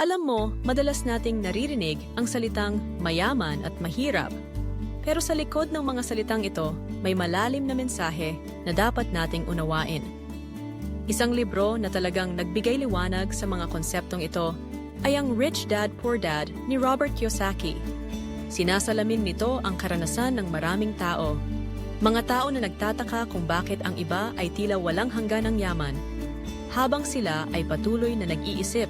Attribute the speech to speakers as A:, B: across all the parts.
A: Alam mo, madalas nating naririnig ang salitang mayaman at mahirap. Pero sa likod ng mga salitang ito, may malalim na mensahe na dapat nating unawain. Isang libro na talagang nagbigay liwanag sa mga konseptong ito ay ang Rich Dad Poor Dad ni Robert Kiyosaki. Sinasalamin nito ang karanasan ng maraming tao. Mga tao na nagtataka kung bakit ang iba ay tila walang hangganang yaman, habang sila ay patuloy na nag-iisip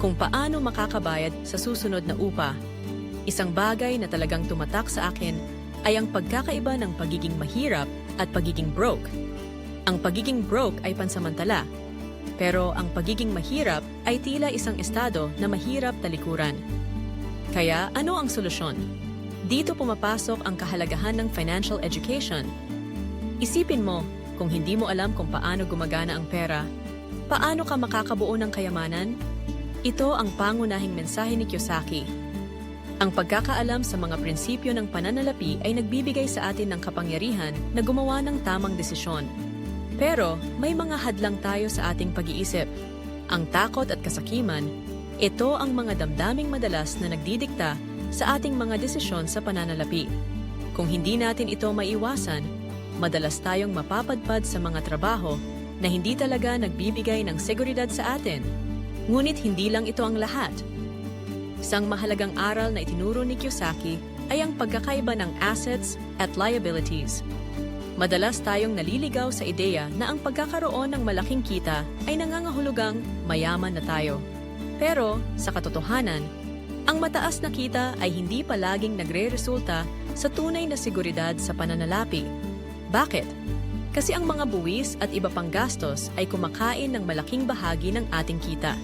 A: kung paano makakabayad sa susunod na upa. Isang bagay na talagang tumatak sa akin ay ang pagkakaiba ng pagiging mahirap at pagiging broke. Ang pagiging broke ay pansamantala, pero ang pagiging mahirap ay tila isang estado na mahirap talikuran. Kaya ano ang solusyon? Dito pumapasok ang kahalagahan ng financial education. Isipin mo, kung hindi mo alam kung paano gumagana ang pera, paano ka makakabuo ng kayamanan? Ito ang pangunahing mensahe ni Kiyosaki. Ang pagkakaalam sa mga prinsipyo ng pananalapi ay nagbibigay sa atin ng kapangyarihan na gumawa ng tamang desisyon. Pero may mga hadlang tayo sa ating pag-iisip. Ang takot at kasakiman, ito ang mga damdaming madalas na nagdidikta sa ating mga desisyon sa pananalapi. Kung hindi natin ito maiwasan, madalas tayong mapapadpad sa mga trabaho na hindi talaga nagbibigay ng seguridad sa atin. Ngunit hindi lang ito ang lahat. Isang mahalagang aral na itinuro ni Kiyosaki ay ang pagkakaiba ng assets at liabilities. Madalas tayong naliligaw sa ideya na ang pagkakaroon ng malaking kita ay nangangahulugang mayaman na tayo. Pero, sa katotohanan, ang mataas na kita ay hindi palaging nagre-resulta sa tunay na seguridad sa pananalapi. Bakit? Kasi ang mga buwis at iba pang gastos ay kumakain ng malaking bahagi ng ating kita.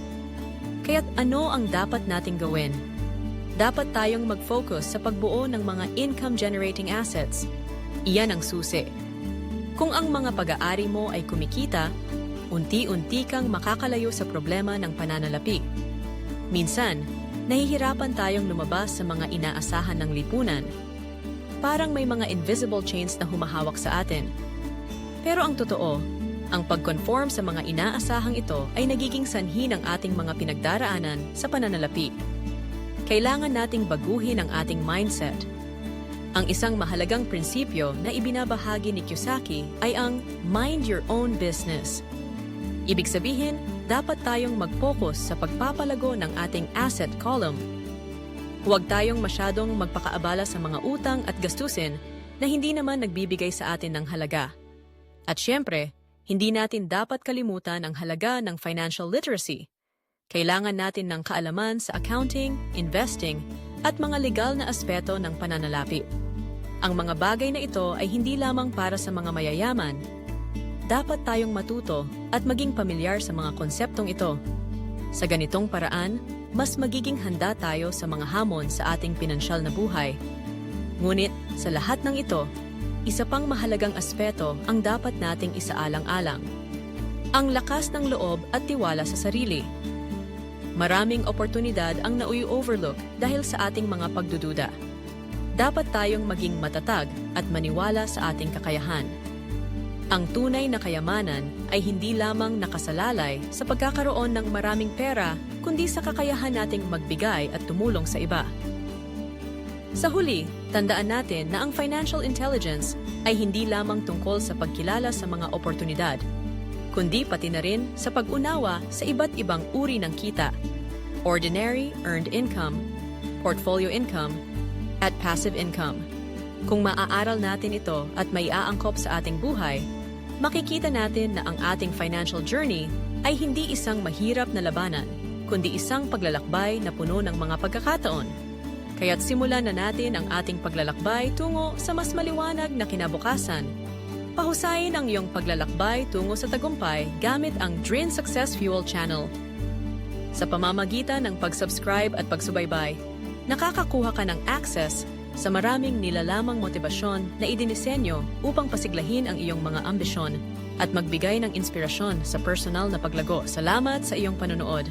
A: Kaya't ano ang dapat nating gawin? Dapat tayong mag-focus sa pagbuo ng mga income-generating assets. Iyan ang susi. Kung ang mga pag-aari mo ay kumikita, unti-unti kang makakalayo sa problema ng pananalapi. Minsan, nahihirapan tayong lumabas sa mga inaasahan ng lipunan. Parang may mga invisible chains na humahawak sa atin. Pero ang totoo, ang pag-conform sa mga inaasahang ito ay nagiging sanhi ng ating mga pinagdaraanan sa pananalapi. Kailangan nating baguhin ang ating mindset. Ang isang mahalagang prinsipyo na ibinabahagi ni Kiyosaki ay ang mind your own business. Ibig sabihin, dapat tayong mag-focus sa pagpapalago ng ating asset column. Huwag tayong masyadong magpakaabala sa mga utang at gastusin na hindi naman nagbibigay sa atin ng halaga. At syempre, hindi natin dapat kalimutan ang halaga ng financial literacy. Kailangan natin ng kaalaman sa accounting, investing, at mga legal na aspeto ng pananalapi. Ang mga bagay na ito ay hindi lamang para sa mga mayayaman. Dapat tayong matuto at maging pamilyar sa mga konseptong ito. Sa ganitong paraan, mas magiging handa tayo sa mga hamon sa ating pinansyal na buhay. Ngunit sa lahat ng ito, isa pang mahalagang aspeto ang dapat nating isaalang-alang. Ang lakas ng loob at tiwala sa sarili. Maraming oportunidad ang nauy-overlook dahil sa ating mga pagdududa. Dapat tayong maging matatag at maniwala sa ating kakayahan. Ang tunay na kayamanan ay hindi lamang nakasalalay sa pagkakaroon ng maraming pera, kundi sa kakayahan nating magbigay at tumulong sa iba. Sa huli, tandaan natin na ang financial intelligence ay hindi lamang tungkol sa pagkilala sa mga oportunidad, kundi pati na rin sa pag-unawa sa iba't ibang uri ng kita, ordinary earned income, portfolio income, at passive income. Kung maaaral natin ito at may aangkop sa ating buhay, makikita natin na ang ating financial journey ay hindi isang mahirap na labanan, kundi isang paglalakbay na puno ng mga pagkakataon. Kaya't simulan na natin ang ating paglalakbay tungo sa mas maliwanag na kinabukasan. Pahusayin ang iyong paglalakbay tungo sa tagumpay gamit ang Drin Success Fuel Channel. Sa pamamagitan ng pag-subscribe at pagsubaybay, nakakakuha ka ng access sa maraming nilalamang motibasyon na idinisenyo upang pasiglahin ang iyong mga ambisyon at magbigay ng inspirasyon sa personal na paglago. Salamat sa iyong panonood.